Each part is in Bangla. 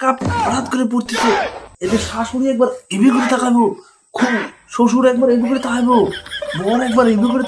কাপ করে পড়তেছে। এদের শাশুড়ি একবার এবি করে তাকাবো খুব শ্বশুর একবার এবি করে তাকাবো বর একবার এবি করে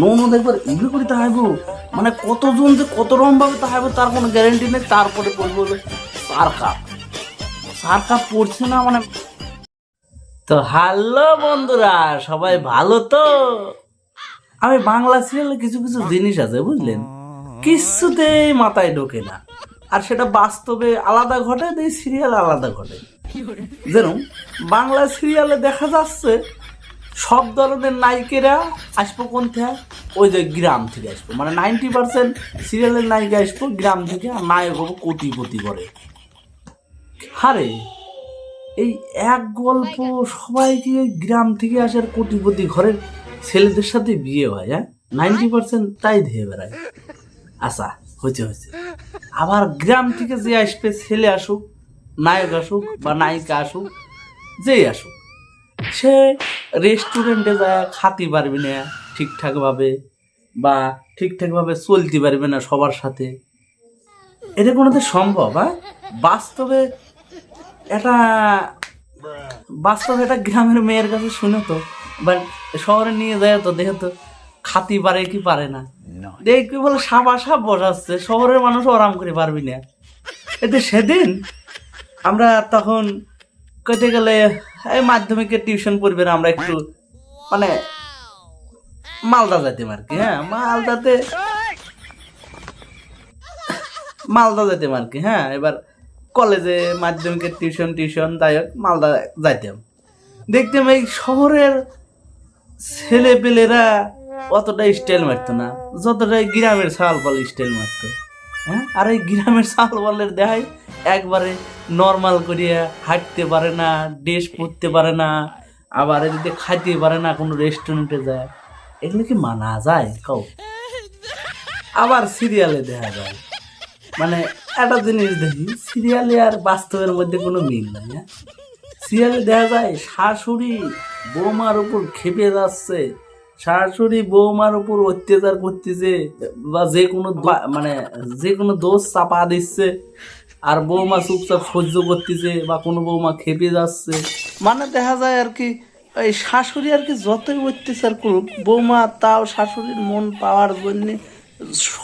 ননদ একবার এবি করে মানে কতজন যে কত রকম ভাবে তাকাবো তার কোনো গ্যারেন্টি নেই, তারপরে বলব চার কাপ। চার কাপ পড়ছে না মানে তো হ্যালো বন্ধুরা, সবাই ভালো তো? আমি বাংলা সিরিয়ালে কিছু কিছু জিনিস আছে, বুঝলেন? কিছুতেই মাথায় ঢোকে না। আর সেটা বাস্তবে আলাদা ঘটে এই সিরিয়াল আলাদা ঘটে। যেরকম বাংলা সিরিয়ালে দেখা যাচ্ছে, সব ধরনের নায়িকেরা আসব কোন থেকে? ওই যে গ্রাম থেকে আসব। মানে নাইনটি পার্সেন্ট সিরিয়ালের নায়িকা আসব গ্রাম থেকে, আর নায়ক হব কোটিপতি করে। হারে এই এক গল্প সবাইকে গ্রাম থেকে আসার কোটিপতি ঘরের ছেলেদের সাথে বিয়ে হয় হ্যাঁ? নাইনটি পার্সেন্ট তাই ধেয়ে বেড়ায়। আচ্ছা হয়েছে হয়েছে আবার গ্রাম থেকে যে আসবে, ছেলে আসুক, নায়ক আসুক বা নায়িকা আসুক, যেই আসুক, সে রেস্টুরেন্টে যায়, খাতে পারবে না ঠিকঠাকভাবে বা ঠিকঠাকভাবে চলতে পারবে না সবার সাথে। এটা কোনোদিন সম্ভব হ্যাঁ? বাস্তবে এটা বাস্তবে এটা গ্রামের মেয়ের কাছে শুনে তো বাট শহরে নিয়ে যায় তো, দেখে তো খাতি পারে কি পারে না। দেখবি বলে সাপ বসাচ্ছে, শহরের মানুষ আরাম করে পারবি না। এতে সেদিন আমরা তখন কইতে গেলে, এই মাধ্যমিকের টিউশন পড়বে আমরা একটু মানে মালদা যাইতাম আর কি হ্যাঁ মালদাতে, মালদা যাইতাম আর কি হ্যাঁ এবার কলেজে মাধ্যমিকের টিউশন টিউশন, যাই হোক, মালদা যাইতাম। দেখতাম এই শহরের ছেলে পেলেরা অতটা স্টাইল মারতো না। যতটা গ্রামের ছাল পাল স্টাইল মারতো। হ্যাঁ? আর এই গ্রামের ছাল পালের দেখাই একবারে নর্মাল করিয়া হাঁটতে পারে না ড্রেস পরতে পারে না, আবার এদিকে খাইতে পারে না কোনো রেস্টুরেন্টে যায়। এগুলো কি মানা যায় কাউ আবার সিরিয়ালে দেখা যায়। মানে একটা জিনিস দেখি সিরিয়ালে আর বাস্তবের মধ্যে কোনো মিল নাই হ্যাঁ? সিরিয়ালে দেখা যায় শাশুড়ি বৌমার উপর খেপে যাচ্ছে শাশুড়ি বৌমার উপর অত্যাচার করতেছে বা যে কোনো মানে যে কোনো দোষ চাপা দিচ্ছে আর বৌমা চুপচাপ সহ্য করতেছে বা কোনো বৌমা খেপে যাচ্ছে। মানে দেখা যায় আর কি এই শাশুড়ি আর কি যতই অত্যাচার করুক বৌমা তাও শাশুড়ির মন পাওয়ার জন্য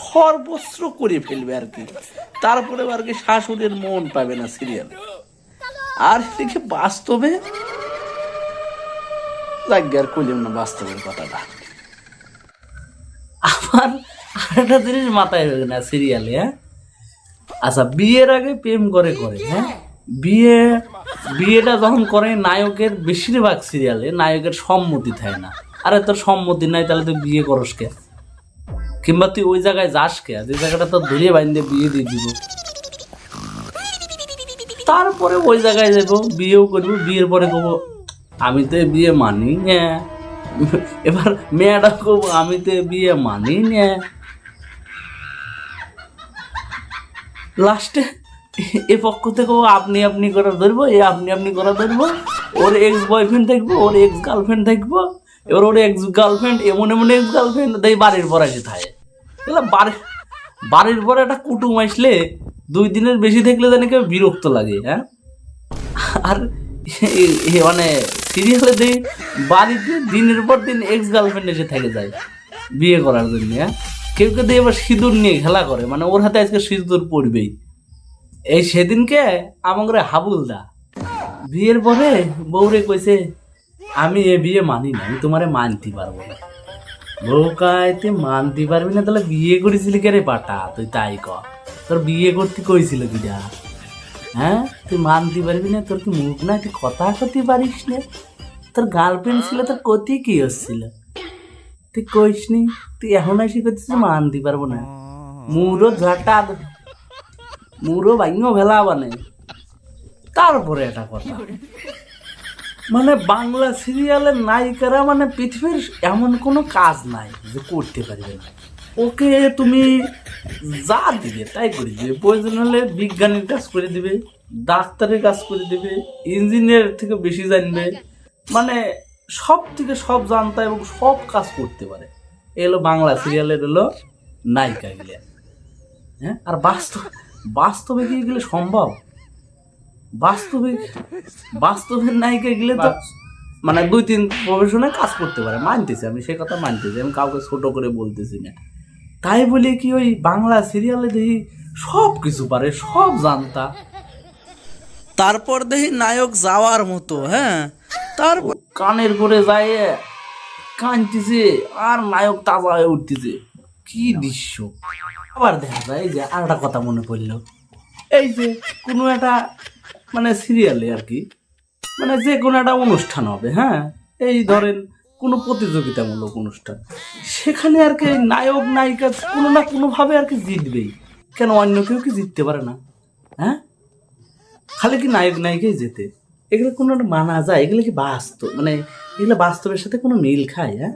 সর্বস্ব করে ফেলবে আর কি। তারপরে আর কি শাশুড়ির মন পাবে না সিরিয়াল আর এদিকে বাস্তবে যাক আর কইলাম না বাস্তবের কথাটা আবার আরেকটা জিনিস মাথায় হয়ে না সিরিয়ালে হ্যাঁ আচ্ছা বিয়ের আগে প্রেম করে করে হ্যাঁ বিয়ে বিয়েটা যখন করে নায়কের বেশিরভাগ সিরিয়ালে নায়কের সম্মতি থাকে না আরে তোর সম্মতি নাই তাহলে তুই বিয়ে করস কে কিংবা তুই ওই জায়গায় যাস কে যে জায়গাটা তো ধরিয়ে বাইন্দে বিয়ে দিয়ে দিব তারপরে ওই জায়গায় যাব বিয়েও করব বিয়ের পরে কবো আমি তো বিয়ে মানি না। এবার মেয়েটা কবো আমি তো বিয়ে মানি না। লাস্টে এ পক্ষ থেকে আপনি আপনি করে ধরবো, এ আপনি আপনি করে ধরবো, ওর এক্স বয়ফ্রেন্ড থাকব ওর এক্স গার্লফ্রেন্ড থাকব এবার ওর এক্স গার্লফ্রেন্ড এমন এমন এক্স গার্লফ্রেন্ড তাই বাড়ির পর এসে থাকে। এগুলো বাড়ির বাড়ির পরে একটা কুটুম আসলে দুই দিনের বেশি থাকলে জানি কেউ বিরক্ত লাগে হ্যাঁ? আর মানে সিরিয়ালে দেই বাড়িতে দিনের পর দিন এক্স গার্লফ্রেন্ড এসে থেকে যায়, বিয়ে করার জন্য হ্যাঁ? কেউ কেউ এবার সিঁদুর নিয়ে খেলা করে মানে ওর হাতে আজকে সিঁদুর পড়বেই। এই সেদিনকে আমাদের হাবুলদা, বিয়ের পরে বউরে কইছে, আমি এ বিয়ে মানি না, আমি তোমারে মানতে পারব না। বউ কায়, তুই মানতে পারবি না, তাহলে বিয়ে করেছিলি কে রে পাটা তুই তাই ক। তোর বিয়ে করতে কইছিল কিটা হ্যাঁ? তুই মান মানতে পারবি না, তোর কি মুখ না তুই কথা করতে পারিস না? তোর গার্লফ্রেন্ড ছিল, তোর কতি কি হচ্ছিল? তুই কইস নি, তুই এখন এসে করছিস মানতে পারব না। মুরো ঝাঁটা, মুরো ভাঙো ভেলা বানে। তারপরে এটা কথা। মানে বাংলা সিরিয়ালের নায়িকারা মানে পৃথিবীর এমন কোনো কাজ নাই যে করতে পারবে না। ওকে তুমি যা দিবে তাই করে দিবে। প্রয়োজন হলে বিজ্ঞানীর কাজ করে দিবে ডাক্তারের কাজ করে দিবে ইঞ্জিনিয়ার থেকে বেশি জানবে। মানে সব থেকে সব জানতা এবং সব কাজ করতে পারে। এলো বাংলা সিরিয়ালের হলো নায়িকা গিলা হ্যাঁ? আর বাস্তব বাস্তবে কি এগুলো সম্ভব? বাস্তবিক বাস্তবের নায়িকা গেলে তো মানে দুই তিন প্রফেশনে কাজ করতে পারে। মানতেছি আমি সে কথা মানতেছি। আমি কাউকে ছোট করে বলতেছি না। তাই বলে কি ওই বাংলা সিরিয়ালে দেখি সব কিছু পারে, সব জানতা। তারপর দেখি নায়ক যাওয়ার মতো হ্যাঁ? তারপর কানের করে যায় কানতেছে আর নায়ক তাজা হয়ে উঠতেছে। কি দৃশ্য। আবার দেখা যায় যে আর একটা কথা মনে পড়ল। এই যে কোনো একটা মানে সিরিয়ালে আর কি মানে যে কোনো একটা অনুষ্ঠান হবে হ্যাঁ? এই ধরেন কোনো প্রতিযোগিতামূলক অনুষ্ঠান। সেখানে আর কি নায়ক, নায়িকা কোনো না কোনোভাবে আর কি জিতবেই। কেন অন্য কেউ কি জিততে পারে না? হ্যাঁ? খালি কি নায়ক, নায়িকাই যেতে এগুলো কোনো মানা যায়, এগুলো কি বাস্তব? মানে এগুলো বাস্তবের সাথে কোনো মিল খায় হ্যাঁ?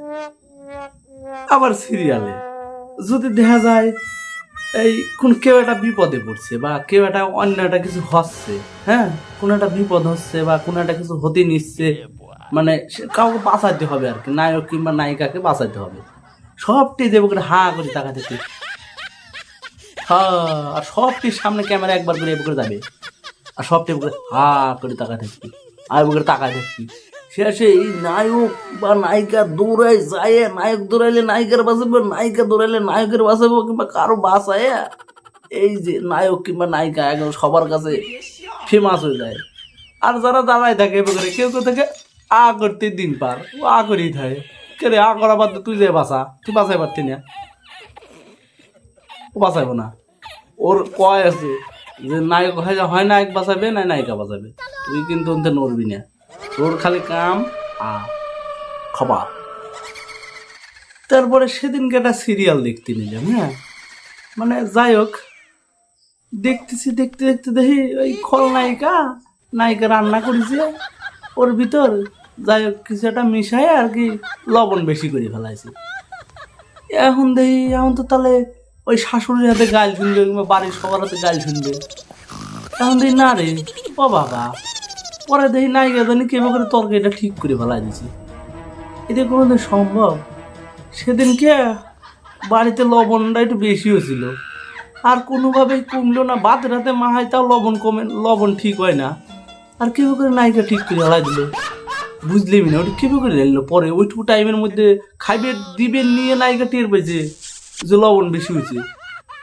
আবার সিরিয়ালে যদি দেখা যায় এই কোন কেউ একটা বিপদে পড়ছে বা কেউ একটা অন্য একটা কিছু হচ্ছে হ্যাঁ? কোনো একটা বিপদ হচ্ছে বা কোনো একটা কিছু হতে নিচ্ছে মানে কাউকে বাঁচাতে হবে আর কি, নায়ক কিংবা নায়িকাকে বাঁচাতে হবে। সবটি দেবো করে হা করে তাকাতে হ্যাঁ আর সবটির সামনে ক্যামেরা একবার করে এবার করে যাবে। আর সব টেপ করে হা করে থাকবি আর এবার থাকবি শেষে এই নায়ক বা নায়িকা দৌড়ায় যায়, নায়ক দৌড়াইলে নায়িকার বাঁচাবো, নায়িকা দৌড়াইলে নায়কের বাঁচাবো কিংবা কারও বাঁচায়। এই যে নায়ক কিংবা নায়িকা একদম সবার কাছে ফেমাস হয়ে যায়। আর যারা দাঁড়ায় থাকে এবার কেউ কেউ থাকে আ করতে দিন পার, ও আ করেই থাকে। কে রে আ করা বাদ তুই যে বাঁচা, তুই বাঁচাই পারতি না। ও বাঁচাইবো না। ওর কয় আছে যে, নায়ক হয় হয় নায়ক বাঁচাবে না নায়িকা বাঁচাবে তুই কিন্তু ওনতে নড়বি না। তোর খালি কাম আ খবর তারপরে সেদিনকে একটা সিরিয়াল দেখতে নিলাম হ্যাঁ? মানে যাই হোক, দেখতেছি, দেখতে দেখতে দেখি ওই খলনায়িকা, নায়িকা রান্না করেছে। ওর ভিতর যাই হোক, কিছু একটা মিশাই আর কি লবণ বেশি করে ফেলাইছে। এখন দেখি, এখন তো তাহলে ওই শাশুড়ির হাতে গাল শুনবে কিংবা বাড়ির সবার হাতে গাল শুনবে। এখন দেখি, না রে, ও বাবা। পরে দেখি নায়িকা জানি কেমন করে তরকারিটা ঠিক করে ফেলাই দিছি। এটা কোনোদিন সম্ভব? সেদিনকে বাড়িতে লবণটা একটু বেশি হয়েছিল। আর কোনোভাবেই কমলো না বাদ রাতে মাহাই তাও লবণ কমে, লবণ ঠিক হয় না। আর কেউ করে নায়িকা ঠিক করে ফেলাই দিল? বুঝলি না, ওটা কেউ করে দিল পরে ওইটুকু টাইমের মধ্যে খাইবে দিবেন নিয়ে নায়িকা টের পেয়েছে যে লবণ বেশি হয়েছে।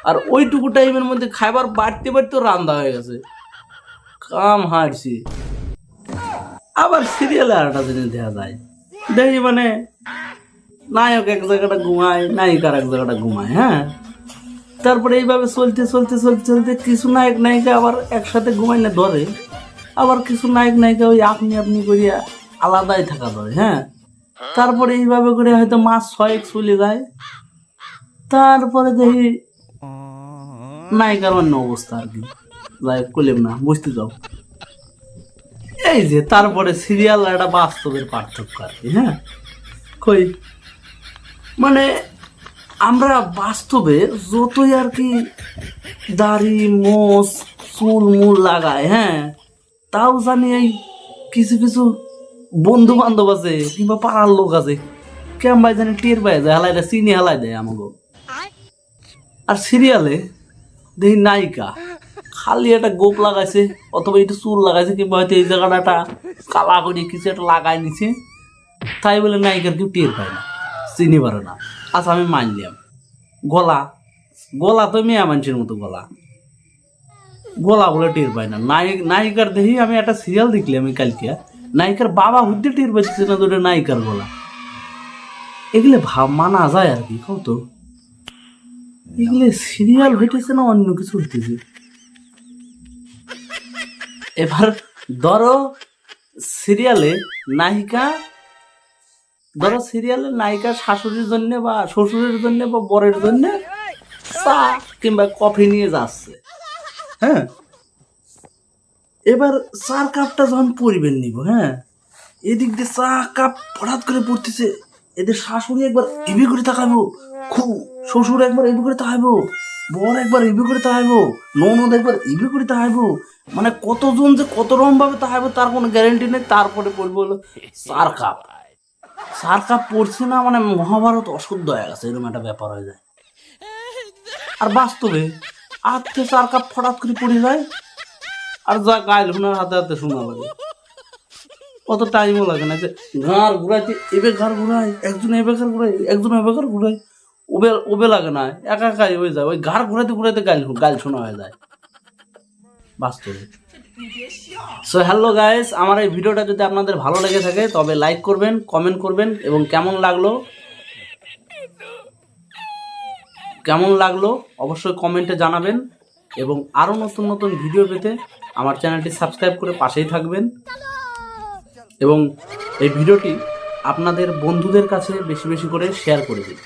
আর ওইটুকু টাইমের মধ্যে খাইবার বাড়তে বাড়তে রান্না হয়ে গেছে। কাম হারছি আবার সিরিয়ালে আর একটা জিনিস দেখা যায়। দেখি মানে নায়ক এক জায়গাটা ঘুমায়, নায়িকার এক জায়গাটা ঘুমায় হ্যাঁ? তারপরে এইভাবে চলতে চলতে চলতে চলতে কিছু নায়ক নায়িকা আবার একসাথে ঘুমাই না ধরে। আবার কিছু নায়ক নায়িকা ওই আপনি আপনি করিয়া আলাদাই থাকা ধরে হ্যাঁ? তারপরে এইভাবে করে হয়তো মাস ছয়েক চলে যায়। তারপরে দেখি নায়িকার অন্য অবস্থা আর কি। যাই কইলাম না, বুঝতে যাও এই যে, তারপরে সিরিয়াল একটা বাস্তবের পার্থক্য আর কি হ্যাঁ? কই? মানে আমরা বাস্তবে যতই আর কি দাড়ি, মোষ, চুল, মুল লাগায় হ্যাঁ? তাও জানি এই কিছু কিছু বন্ধু বান্ধব আছে কিংবা পাড়ার লোক আছে। কেমন জানি টের পাই যায় হালাই চিনি হালাই দেয় আমাকে আর সিরিয়ালে দেখি নায়িকা, খালি একটা গোপ লাগাইছে, অথবা একটু চুল লাগাইছে, কিংবা হয়তো এই জায়গাটা একটা কালা করে কিছু একটা লাগাই নিছে। তাই বলে নায়িকার কেউ টের পায় না, চিনি পারে না। আচ্ছা আমি মানলাম গলা গলা তো মেয়ে মানুষের মতো গলা। গলা বলে টের পায় না। নায়ক, নায়িকার দেখি আমি একটা সিরিয়াল দেখলাম আমি কালকে। নায়িকার বাবা হুদ্দে টের পাচ্ছে না দুটো নায়িকার গলা? এগুলো ভাব মানা যায় আর কি কত এগুলো সিরিয়াল হইতেছে না, অন্য কিছু হইতেছে? এবার ধরো সিরিয়ালে নায়িকা, ধরো সিরিয়ালে নায়িকা শাশুড়ির জন্য বা শ্বশুরের জন্য বা বরের জন্য চা কিংবা কফি নিয়ে যাচ্ছে। হ্যাঁ। এবার চার কাপটা যখন পরিবেন নিব হ্যাঁ? এদিক দিয়ে চা কাপ হঠাৎ করে পড়তেছে, এদের শাশুড়ি একবার এবি করে তাকাবো খুব শ্বশুর একবার এবি করে তাকাবো বর একবার ইবি করে তাহাইবো ননদ একবার ইবি করে তাহাইবো মানে কতজন যে কত রকম ভাবে তাহাইবো তার কোনো গ্যারেন্টি নেই, তারপরে পড়ব হলো চার কাপ। চার কাপ পড়ছে না মানে মহাভারত অশুদ্ধ হয়ে গেছে, এরকম একটা ব্যাপার হয়ে যায়। আর বাস্তবে আর চার কাপ ফটাৎ করে পড়ে যায় আর যা গাইল শোনার হাতে হাতে শোনা লাগে। অত টাইমও লাগে না যে ঘাড় ঘুরাইতে, এবে ঘাড় ঘুরাই, একজন এবে ঘাড় ঘুরাই, একজন এবে ঘাড় ঘুরাই, ওবে ওবে লাগে না, একা একাই হয়ে যায়। ওই ঘাড় ঘুরাইতে ঘুরাইতে গাইল গাইল শোনা হয়ে যায়। বাস্তবে। সো হ্যালো গাইস আমার এই ভিডিওটা যদি আপনাদের ভালো লেগে থাকে, তবে লাইক করবেন কমেন্ট করবেন এবং কেমন লাগল? কেমন লাগল? অবশ্যই কমেন্টে জানাবেন এবং আরও নতুন নতুন ভিডিও পেতে আমার চ্যানেলটি সাবস্ক্রাইব করে পাশেই থাকবেন। এবং এই ভিডিওটি আপনাদের বন্ধুদের কাছে বেশি বেশি করে শেয়ার করে দিন।